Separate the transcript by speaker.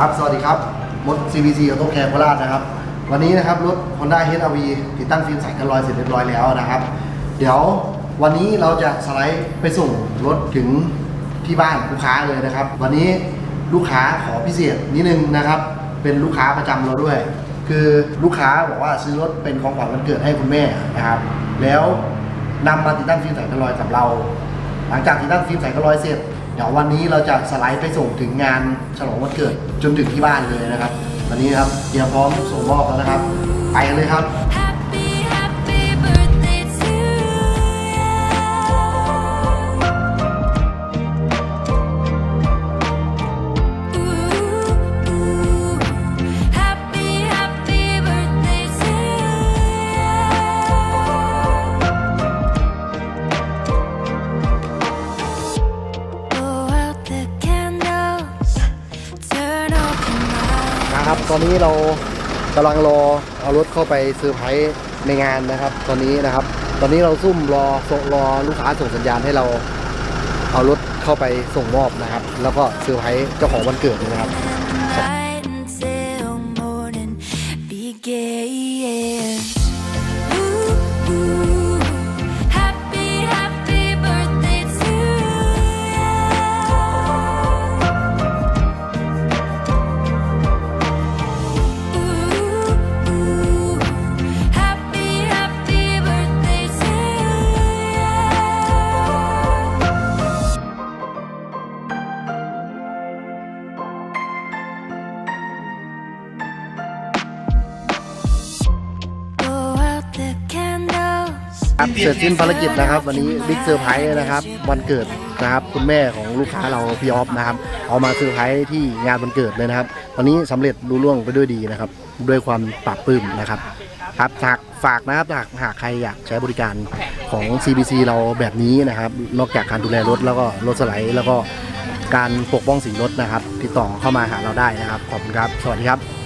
Speaker 1: ครับ สวัสดีครับมด CVC ออโต้แคร์โคราชนะครับ วันนี้นะครับรถ Honda HR-V ติดตั้งฟิล์มใสกันรอยเสร็จเรียบร้อยแล้วนะครับ เดี๋ยววันนี้เราจะสไลด์ไปส่งรถถึงที่บ้านลูกค้าเลยนะครับ วันนี้ลูกค้าขอพิเศษนิดนึงนะครับ เป็นลูกค้าประจำเราด้วย คือลูกค้าบอกว่าซื้อรถเป็นของขวัญวันเกิดให้คุณแม่นะครับ แล้วนำมาติดตั้งฟิล์มใสกันรอยกับเรา หลังจากที่ตั้งฟิล์มใส่ก็ร้อยเสร็จ ดี๋ยววันนี้เราจะสไลด์ไปส่งถึงงานฉลองวันเกิดจนถึงที่บ้านเลยนะครับ วันนี้นะครับเตรียมพร้อมส่งมอบแล้วนะครับ ไปเลยครับ นะครับ ตอนนี้เรากำลังรอเอารถเข้าไปเซอร์ไพรส์ในงานนะครับ ตอนนี้นะครับ ตอนนี้เราซุ่มรอส่งรอลูกค้าส่งสัญญาณให้เราเอารถเข้าไปส่งมอบนะครับ แล้วก็เซอร์ไพรส์เจ้าของวันเกิดนะครับ
Speaker 2: Right until morning begins. Ooh, ooh,
Speaker 1: ครับเสร็จสิ้นภารกิจนะครับ วันนี้บิ๊กเซอร์ไพรส์นะครับวันเกิดนะครับคุณแม่ของลูกค้าเราพี่ออฟนะครับ เอามาเซอร์ไพรส์ที่งานวันเกิดเลยนะครับ วันนี้สำเร็จรุ่ล่วงไปด้วยดีนะครับ ด้วยความปรับปลื้มนะครับ ครับฝากฝากนะครับหากหากใครอยากใช้บริการของ CBC เราแบบนี้นะครับ นอกจากการดูแลรถแล้วก็รถสไลด์แล้วก็การปกป้องสีรถนะครับ ติดต่อเข้ามาหาเราได้นะครับขอบคุณครับ สวัสดีครับ